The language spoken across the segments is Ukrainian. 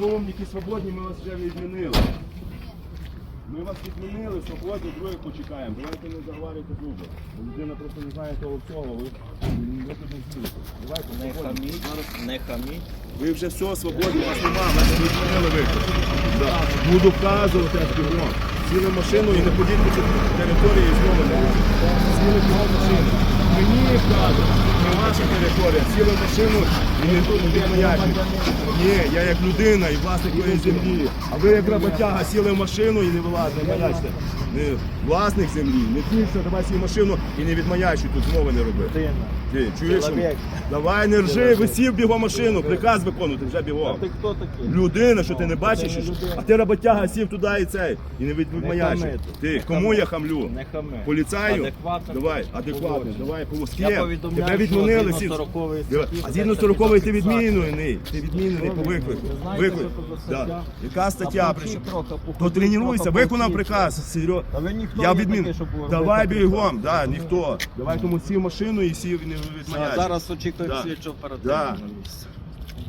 Сумнівки свободні, ми вас вже відмінили. Ми вас відмінили, свободні, других почекаємо. Давайте не заговарюйте зуби. Людина просто не знає того всього, ви, ви тут не зміните. Давайте, Не свободні. хаміть, не хаміть. Ви вже все свободні, вас немає, вас відмінили виклик. Да. Буду вказувати аж бігом. Сіли в машину і не ходіть по цій території знову не Сіли в машину. Мені вказують, не ваша територія. Сіли машину і не тут не відмаяють. Ні, я як людина і власник моєї землі. А ви як роботяга сіли в машину і не вилазите, не маячте. Не власник землі, не тільки давай сій машину і не відмаячуй, тут змови не роби. Ти чуєш? Давай не ржи, висів бігом машину, приказ виконувати вже бігом. Ти хто такий? Людина, що ти не бачиш, що- а ти роботяга сів туди і цей, і не відмаячиш. хами Ти, не кому я хамлю? Не хами. Поліцаю? Адекватно Давай, поводження. адекватно, давай, по Я повідомляю, Тебе що відмінили згідно всі. 40-ї Диви, статті А згідно ведеться 40 ти фіксація. відмінений, ти відмінений по Ви виклику. знаєте, Виклик. що це за Да. стаття? Яка стаття? Трохи, То походіть, тренуйся, виконав приказ, серйозно. Та ви ніхто Я не відмін. щоб Давай бігом, да, ніхто. Давай тому сів в машину і сів і не А зараз очікуємо Да. слідчого оперативного Да. на місці.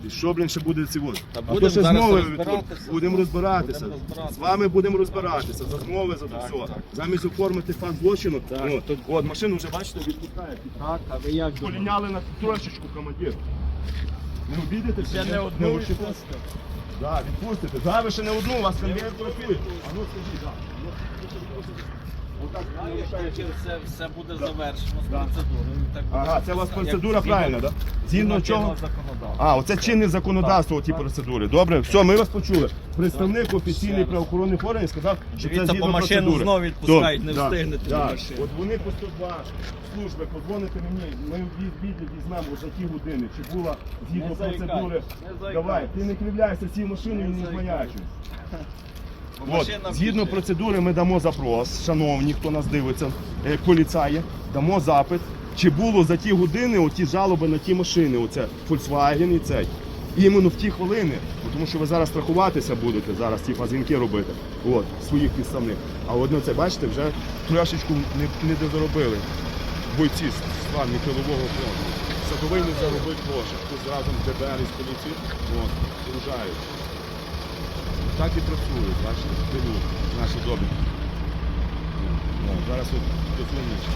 І що, блін, ще буде ці от? Та будемо ще зараз змови розбиратися. будемо розбиратися. Будемо розбиратися. З вами будемо розбиратися, за змови, за Так, все. так. Замість оформити факт злочину. Так. О, тут, от машину вже бачите, відпускають. Так, а ви як думаєте? Поліняли на трошечку командир. Не обідете? Ще не одну відпустите. Да, відпустите. Ви ще не одну, у вас конвейер працює. А ну скажіть, да. Все, все буде завершено з процедурою. так Ага, це у вас процедура правильна, так? Згідно чого? А, оце чинне законодавство, ті процедури. Добре, все, ми вас почули. Представник Ще офіційний правоохоронних органів сказав, що це Дивіться, згідно по машину процедури. знову відпускають, не встигнете до машини. От вони по 102 служби, подзвоните мені, ми від відлік візьмемо за ті години, чи була згідно Не процедури. не. Давай, ти не кривляйся, сій в машину і Не не заїкай. От, згідно процедури ми дамо запрос, шановні, хто нас дивиться, е, поліцаї, дамо запит, чи було за ті години оті жалоби на ті машини, оце Volkswagen і цей. Іменно в ті хвилини, бо тому що ви зараз страхуватися будете, зараз ті дзвінки робити, от, своїх підставних. А одне це, бачите, вже трошечку не, не дозаробили бойці з вами тилового фронту. Це повинні заробити гроші. Тут разом ДБР і з поліції, от, вружають. Так і працюють, бачите, беруть наші добрі. Ну, зараз от дозвоніше.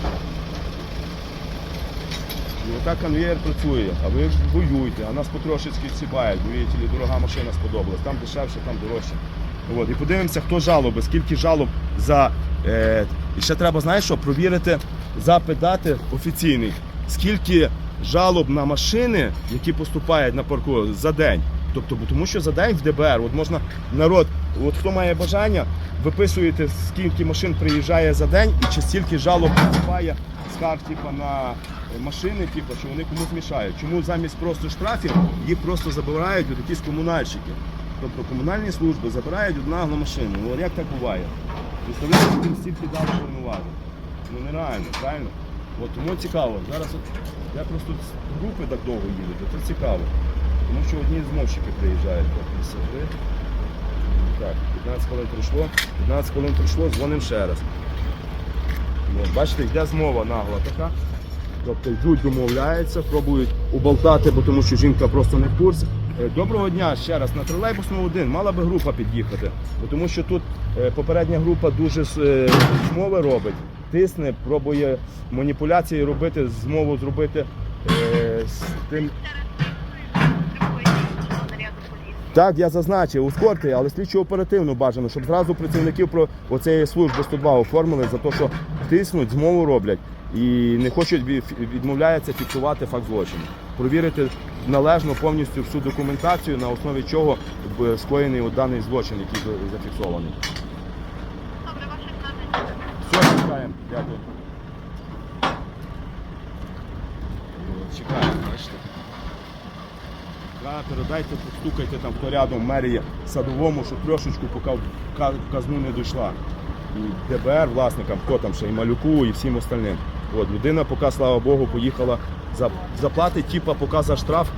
І отак конвейер працює, а ви воюєте, а нас потрошечки сібають, боїте, дорога машина сподобалась, там дешевше, там дорожче. От, і подивимося, хто жалоби, скільки жалоб за. Е, і ще треба, знаєш що, провірити запит дати офіційний, скільки жалоб на машини, які поступають на парку за день. Тобто, тому що за день в ДБР, от можна народ, от хто має бажання, виписуєте, скільки машин приїжджає за день і чи стільки жалоб поступає скарг типу, на машини, типу, що вони комусь мішають. Чому замість просто штрафів їх просто забирають от якісь комунальщики. Тобто комунальні служби забирають одну машину. Ну, як так буває? Представляєте, їм стільки дали повноважень. Ну нереально, правильно? От тому цікаво. Зараз от я просто з групи так довго їду, то це цікаво. Тому що одні змовщики приїжджають, пасажири. Так, 15 хвилин пройшло, 15 хвилин пройшло, дзвонимо ще раз. От, бачите, йде змова нагла така. Тобто йдуть, домовляються, пробують уболтати, бо тому що жінка просто не в курсі. Е, Доброго дня ще раз. На тролейбусному один мала би група під'їхати, тому що тут е, попередня група дуже е, змови робить, тисне, пробує маніпуляції робити, змову зробити з тим. Так, я зазначив, ускорте, але слідчо оперативно бажано, щоб зразу працівників про оцеї служби 102 оформили за те, що тиснуть, змову роблять і не хочуть від- відмовляються фіксувати факт злочину. Провірити належно повністю всю документацію, на основі чого скоєний от даний злочин, який зафіксований. Добре, ваше знання. Все, чекаємо. Дякую. Чекаємо, бачите. Да, передайте, постукайте там, хто рядом мерії садовому, щоб трошечку поки в казну не дійшла. І ДБР власникам, хто там ще, і Малюку, і всім остальним. От, людина поки, слава Богу, поїхала, за- заплатить, типа, поки за штраф,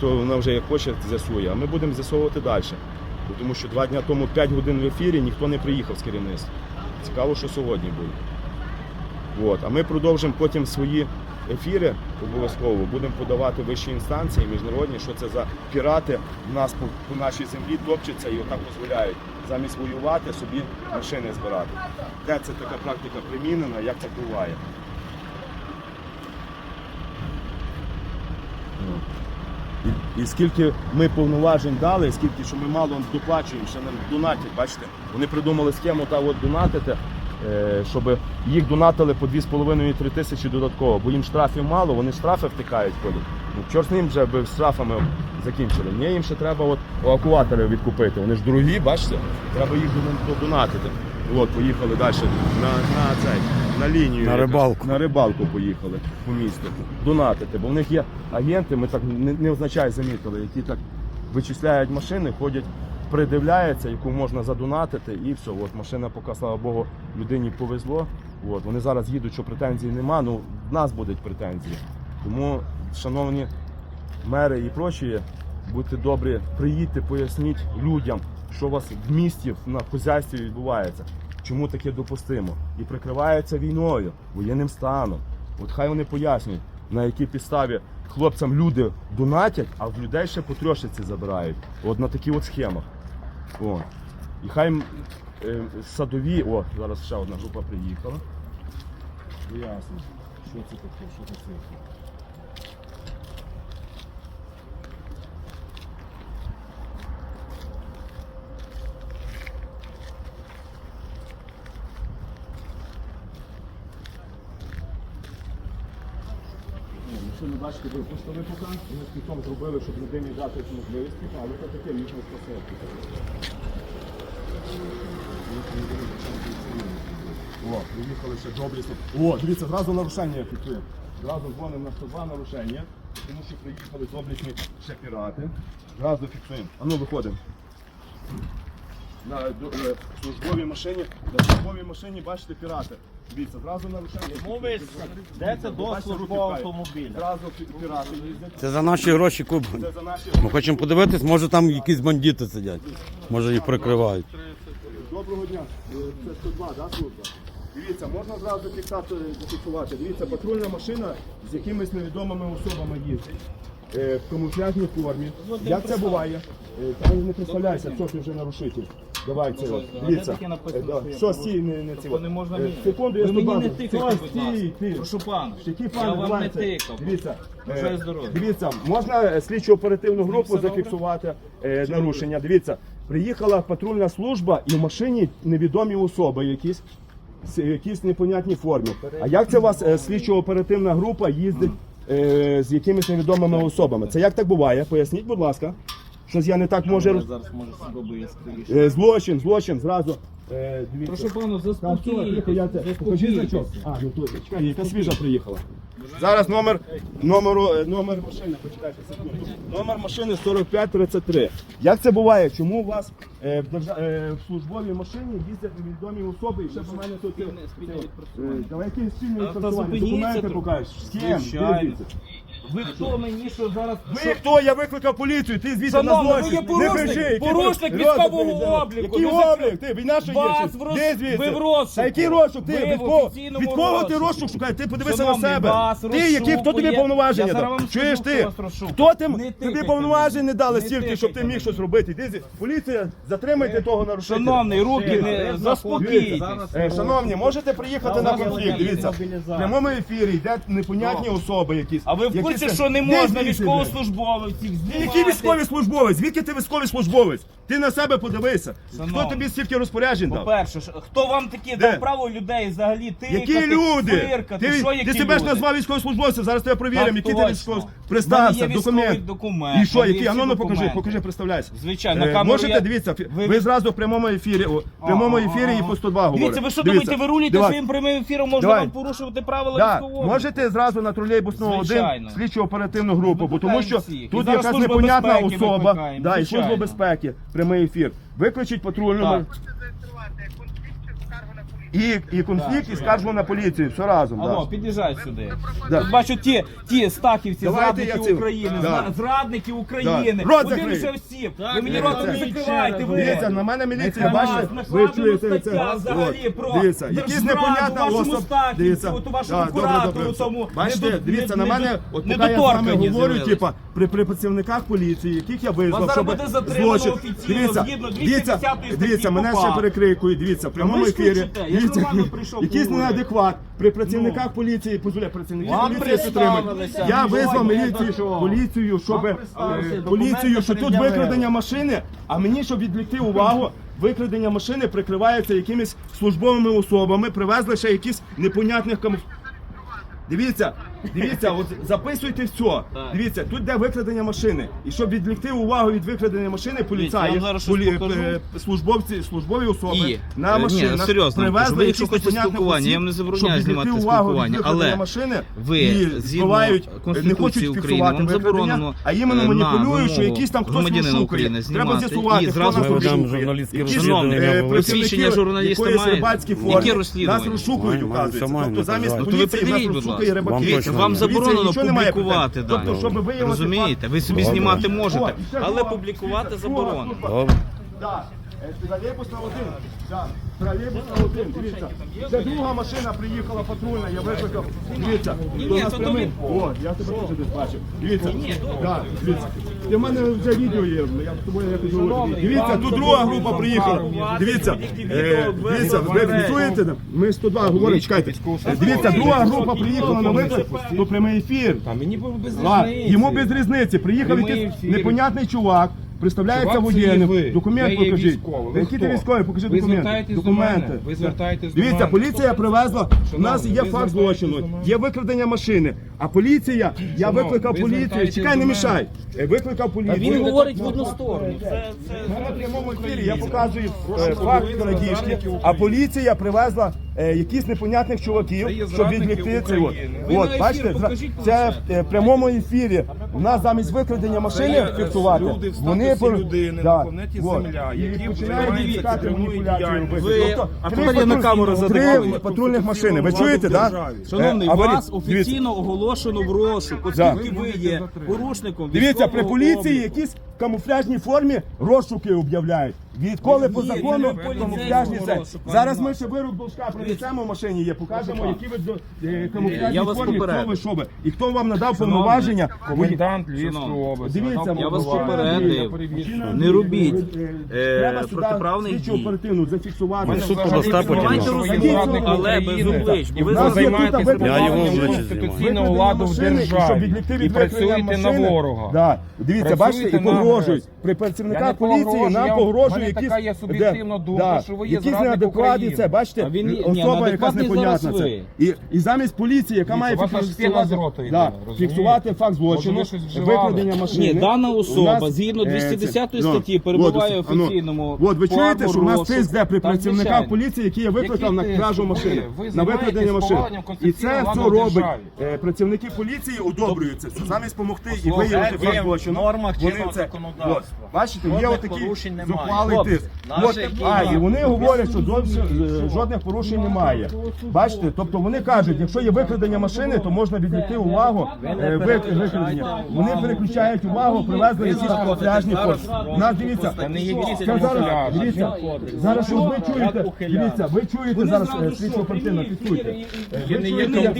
то вона вже як хоче з'ясує. А ми будемо з'ясовувати далі. Тому що два дні тому 5 годин в ефірі ніхто не приїхав з керівництва. Цікаво, що сьогодні буде. От. А ми продовжимо потім свої ефіри обов'язково будемо подавати вищі інстанції міжнародні, що це за пірати в нас по, по нашій землі топчаться і отак дозволяють замість воювати собі машини збирати. Де це така практика примінена, як це буває? І, і скільки ми повноважень дали, скільки що ми мало доплачуємо, ще нам донатять, бачите? Вони придумали схему та от донатити, е, щоб їх донатили по 2,5-3 тисячі додатково, бо їм штрафів мало, вони штрафи втикають ходять. Ну, чорт з ним вже би штрафами закінчили. Ні, їм ще треба от евакуатори відкупити. Вони ж дорогі, бачите? Треба їх донатити. От, поїхали далі на, на, цей, на лінію. На якось. рибалку. На рибалку поїхали по місту. Донатити, бо в них є агенти, ми так не, не означає замітили, які так вичисляють машини, ходять, придивляються, яку можна задонатити, і все. От машина, поки, слава Богу, людині повезло. От, вони зараз їдуть, що претензій нема, ну в нас будуть претензії. Тому, шановні мери і прочі, будьте добрі, приїдьте, поясніть людям, що у вас в місті на хозяйстві відбувається, чому таке допустимо. І прикривається війною, воєнним станом. От хай вони пояснюють, на якій підставі хлопцям люди донатять, а в людей ще по трьошиці забирають. От на таких от схемах. О. І хай е, садові, о, зараз ще одна група приїхала. Ясно. Що це таке? Що це таке? Ні, ну що не бачите, ви пустили поки, ми з кітом зробили, щоб людині дати можливість, але це таке вічно спасибі. О, приїхали ще доблісно. О, дивіться, зразу нарушення фіксуємо. Зразу дзвонимо на 102 нарушення, тому що приїхали доблісні ще пірати. Зразу фіксуємо. А ну виходимо. На е, службовій машині, на службовій машині бачите пірати. Дивіться, зразу нарушення. Мовиш, де це до службового автомобіля? Зразу пі- пірати їздять. Це за наші гроші куп. Це за наші Ми хочемо подивитись, може там якісь бандити сидять. Може їх прикривають. Доброго дня. Е, Це 102, да, служба? Дивіться, можна зразу фіксатор зафіксувати. Дивіться, патрульна машина з якимись невідомими особами їздить. е, В камуфляжній формі. Як це буває? Е, Та не представляйся, хто ти вже нарушитель. Давай це. Дивіться. Е, що я стій, не, не ці. не можна Е, мені. Секунду, я Ви мені не тикайте, будь ласка. Прошу пана. Які Я пани, вам не тикав. Дивіться, Бажаю е, здоров'я. дивіться, можна слідчу оперативну групу добре? зафіксувати е, нарушення. Дивіться, приїхала патрульна служба і в машині невідомі особи якісь. с- Якісь непонятній формі. А як це у вас е, слідчо-оперативна група їздить е, з якимись невідомими особами? Це як так буває? Поясніть, будь ласка. Щось я не так може. Роз- зараз можу спробую. Е, злочин, злочин, зразу. Е, дивіться. Прошу пану, Так, все, тихо, я це. Покажи значок. А, ну чекай, яка свіжа приїхала. Зараз номер, номеру, е, номер машини, почекайте секунду. Номер машини 4533. Як це буває? Чому у вас е, в, держа... е, в службовій машині їздять невідомі особи і ще по мене тут... е, спільне е, відпрацювання. Давай які спільні та відпрацювання, зупиніться документи трохи. покажеш. З ким? Звичайно. Де звідси? Ви хто мені, що зараз... Ви хто? Я викликав поліцію, ти звідси на Шановний, ви злочин. є порушник, Не який порушник військового обліку. Який Ви закрив- облік? Ти, війна що є? Вас чи- в роз- Де звідси? ви в розшуку. Та який розшук? Ти, Ви від в кого? офіційному Від кого ти розшуку. розшук шукаєш? Ти подивися Шановний, на себе. вас Ти, які, хто тобі розшукує. повноваження Я зараз дав? вам Чуєш скажу, ти? хто вас розшукує. Хто ти? Не Тобі тикайте повноважень мені. не дали Не стільки, щоб ти тикайте міг щось робити. Іди, поліція, затримайте того нарушителя. Шановний, руки не заспокійтесь. Е, Шановні, можете приїхати на конфлікт? Дивіться, в прямому ефірі йде непонятні особи якісь. А ви в Які це- що не можна Які військовослужбовців знімати? військові службовець? Звідки ти військовий службовець? Ти на себе подивися. Хто тобі стільки розпоряджень дав? По-перше, ж, хто вам такі Де? дав право людей взагалі тикати, Які люди? Ти, що ти які себе ж люди? назвав військовослужбовцем, зараз тебе перевіримо, Так який ти точно. військовий. В мене є військовий документ. документ, І що, в мене є який? А ну, ну покажи, документи. покажи, представляйся. Звичайно, Е, камеру Можете, я- дивіться, ви, Ви- зразу в прямому ефірі, о, в прямому ефірі і по 102 говорите. Дивіться, ви що думаєте, ви давай. своїм прямим ефіром, можна Давай. вам порушувати правила Да, військового? можете зразу на тролейбусного один Звичайно. слідчу оперативну групу, бо тому що всіх. І тут зараз якась Служба непонятна безпеки особа, викликаємо, да, і звичайно. служба безпеки, прямий ефір. Виключіть патрульну. Так. Можете зареєструвати конфлікт чи скаргу на поліцію. І, і конфлікт, і скаржу на поліцію. Все разом. Алло, Да. під'їжджай сюди. Да. Тут бачу ті, ті стахівці, Давайте зрадники я цим- України, Да. зра- зрадники України. Да. Рот Подивимося закрий. всім. Ви мені рота не закривайте, ви. Дивіться, на мене міліція, На бачите, ви чуєте це. взагалі От, про Дивіться, якісь держзраду непонятна вашому особа. стахівцю, Дивіться, от вашому да, добре, куратору добре. тому Бачите, недо- дивіться, на мене, от поки я з вами недоторкані говорю, з'явились. типа, при, при працівниках поліції, яких я визвав, Вас щоб зараз буде затримано злочин. офіційно, Дивіться, згідно дивіться, статті дивіться, мене ще КУпАП. перекрикують, дивіться, в прямому ви ж ефірі. кричите, я ж Дивіться, якийсь неадекват. При працівниках поліції, позволяє працівники Вам поліції підтримати. представилися. Я визвав міліцію, поліцію, щоб е, представилися, поліцію, документи що тут викрадення машини, а мені, щоб відвлекти увагу, викрадення машини прикривається якимись службовими особами, привезли ще якісь непонятних камуф... Дивіться, дивіться, от записуйте все. Дивіться, тут де викрадення машини. І щоб відвлекти увагу від викрадення машини, я поліцаї, вам зараз щось полі- покажу. е, службовці, службові особи І, на е, ні, машинах серйозно, привезли ви якщо якісь хочете непонятних спілкування, осіб, я вам не забороняю щоб відвлекти знімати увагу від спілкування, викрадення але машини ви, і згідно збивають, не Конституції хочуть України, фіксувати вам викрадення, заборонено, а іменно е, на маніпулюють, що вимогу якийсь там хтось громадянина. України Треба знімати з'ясувати, і хто зразу нас Ми ведемо розшукує. журналістське Якісь, розслідування, е, я вам працівники Посвідчення журналіста якоїсь маєте? рибацької Яке форми розслідування? Нас розшукують, оказується. маю, Тобто замість. Ну, то ви поліції нас придивіть, будь розшукує ласка. точно Вам заборонено нічого публікувати питань. дані. Тобто, щоб виявити Розумієте? Ви собі Добре. знімати О, можете, і ще але публікувати ще друга заборонено. служба. Добре. Да. Е, Тролейбус на один. Да. Тролейбус на один. Дивіться. Це друга машина приїхала патрульна, я викликав. Дивіться. До нас прямий. О, я тебе теж десь бачив. Дивіться. Да, дивіться. Ти в мене вже відео є, я з тобою якось говорю. Дивіться, тут друга група приїхала. Дивіться. е, Дивіться, ви фіксуєте? там? Ми 102 говоримо, чекайте. Дивіться, друга група приїхала на виклик, то прямий ефір. А мені без різниці. йому без різниці. Приїхав якийсь непонятний чувак. Представляється Чувак, це є ви. воєнним. Документ Я є покажіть. військовий. Ви Які ти хто? військовий? Покажи Ви документи. звертаєтесь до мене. Ви звертаєтесь до Дивіться, мене. поліція привезла. У нас Шановний, є ви факт звертаєтесь злочину, мене. є викрадення машини. А поліція, я викликав ви поліцію. Чекай, не мішай. Е, Викликав поліцію. Він говорить в одну сторону. Це, це... Ми на прямому ефірі я показую е, факт крадіжки, а поліція привезла е, якісь непонятних чуваків, є щоб зрадники відвлекти це. От, України. Ви на от ефір бачите, зра- покажіть, це е, в прямому ефірі. У нас замість викрадення машини фіксувати. люди в Вони статусі по- людини Да, на планеті от. Земля, І які починають займаються маніпуляцію діяльністю. Ви- Тобто, а три тепер я на патруль- камеру три патрульних машини. Ви чуєте, так? Шановний, Е, вас офіційно оголошено в розшук, оскільки ви є порушником Дивіться, при поліції якісь в камуфляжній формі розшуки об'являють. Відколи по закону ні, камуфляжні це. Зараз ми ще вирок Должка принесемо в машині є, покажемо, які ви до- е, камуфляжні Я вас формі, хто попередив. ви що ви. І хто вам надав повноваження. Комендант Львівської області. Дивіться, я вас попередив. Перевірю. Не робіть, Е, е, Треба сюди протиправних слідчу дій. оперативну зафіксувати. Суд що Давайте але без облич, бо ви ви зараз займаєтесь є тут Я його виконанням обличчя конституційного ладу в державі. І працюєте на ворога. Да. Дивіться, бачите, і на погрожують. агресора. При Я не поліції погрожую, нам я- погрожують якісь... така є суб'єктивна думка, що ви є якісь зрадник неадекватні, України. це, бачите, А він- ні, особа якась неадекватний непонятна. зараз Це. ви. І, і замість поліції, яка має з фіксувати, рота йде, да, розумієте? фіксувати факт злочину, Може, ви щось вживали? викрадення машини. Ні, дана особа нас, згідно е, 210 статті ну, перебуває в офіційному От ви чуєте, що у нас тиск де при працівниках поліції, які я викликав на Який кражу машини, Ви- ви на викрадення займаєтесь машини. поваленням І це конституційного все ладу в робить державі. е, працівники поліції одобрюють це. все. Замість допомогти і виявити ви факт в злочину. нормах чинного це- законодавства. Бачите, є Жодних отакий порушень немає. зухвалий Хлопці, тиск. От, а, і вони говорять, що зовсім е, жодних порушень немає. Бачите, тобто вони кажуть, якщо є викрадення машини, то можна відвлекти увагу е, вик- викрадення. Вони переключають увагу, привезли якісь камуфляжні. У Нас дивіться, це зараз, дивіться, зараз що ви чуєте, дивіться, ви чуєте зараз е, слідчу оперативно, фіксуйте. Е, Ви є чуєте, як?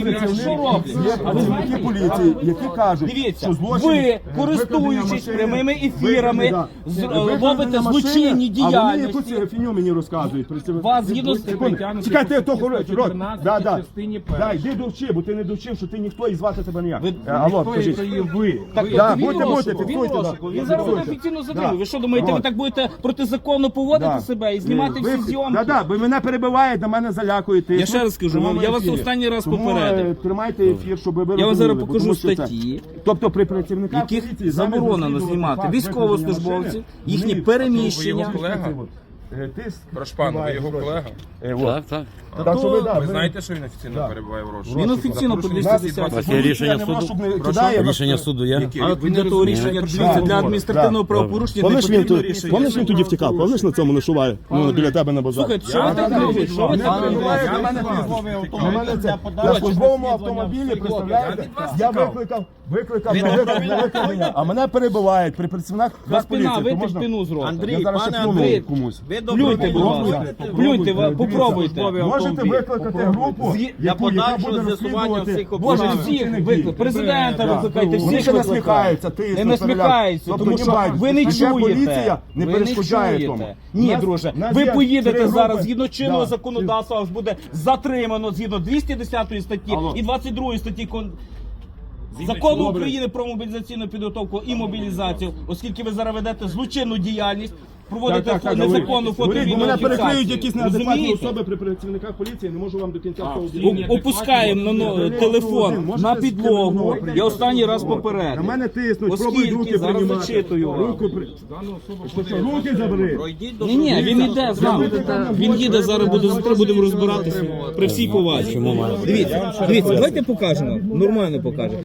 Є працівники поліції, які кажуть, Дивіться, що злочин, ви, е, користуючись машини, прямими ефірами, викрадення, з- робите злочинні машини, А вони діяльності. якусь фіню мені розказують. працівники. Вас згідно з- Секунду. притягнуті Чекайте, то статті хороший рот. 14 Да, да. частині першій. Да, йди довчи, бо ти не довчив, що ти ніхто і звати тебе ніяк. Ви- Е, Алло, Хто кажіть. це є ви? Ви- Да, він будьте, розшуку, будьте, він фіксуйте, да. розшуку. Він зараз буде Фіксуйте. офіційно Да. затриманий. Ви що думаєте, ви От. так будете протизаконно поводити Да. себе і знімати всі зйомки? Да, да, ви мене перебиваєте, мене залякуєте. Я ще раз скажу вам, я вас останній раз Тому, попередив. е, Тримайте ефір, щоб ви Я вам розуміли, зараз бо покажу тому що це- статті, Тобто при працівниках яких поліції замість заборонено розслідувати знімати факт військовослужбовців, викрадення машини, їхні вони- переміщення. Колега? е, тиск. Прошпан, ви його колега? Е. Так, так. Так що ви, да, Ви ви- знаєте, що він офіційно перебуває в розшуку? Він офіційно по 210. У рішення суду? Рішення суду є? А от для того рішення дивіться, для адміністративного правопорушення не Помниш він, потрібно тут, рішення. помниш він тоді втікав? Помниш на цьому нашуває? Ну, біля тебе на базарі. Слухайте, що ви так робите? Що ви так робите? На мене тиск. Мене це на службовому автомобілі, представляєте? Я викликав, викликав на виклик- на викликання, а мене перебивають при працівниках Вас пина, Нацполіції. То вийти можна- спину з рота. Я зараз ще плюну Андрій, комусь. Плюньте, будь ласка. Плюньте, ви- Дивіться, попробуйте. Можете викликати групу, яку, яка буде розслідувати Боже, ваші всіх вчинки. виклик. Президента Да. викликайте, Вони всіх ще викликайте. насміхаються, тиснуть, Не насміхаються, тому Тобто що ви не чуєте. поліція, не Ви перешкоджає чуєте. тому. Ні, Нас- друже, нас ви є поїдете зараз згідно чинного Да. законодавства, вас буде затримано згідно 210 статті Алло. і 22 статті Кон- Закону Добре. України про мобілізаційну підготовку і мобілізацію, оскільки ви зараз ведете злочинну діяльність, проводите Так, так, так, незаконну фото мене перекриють якісь неадекватні особи при працівниках поліції, не можу вам до кінця того Опускаємо на телефон на підлогу. Я останній раз На мене тиснуть, пробують руки приймати. Руку при... Руки забери. Ні, ні, він іде з нами. Він їде зараз, буде завтра будемо розбиратися при всій повазі. Дивіться, дивіться, давайте покажемо. Нормально покажемо.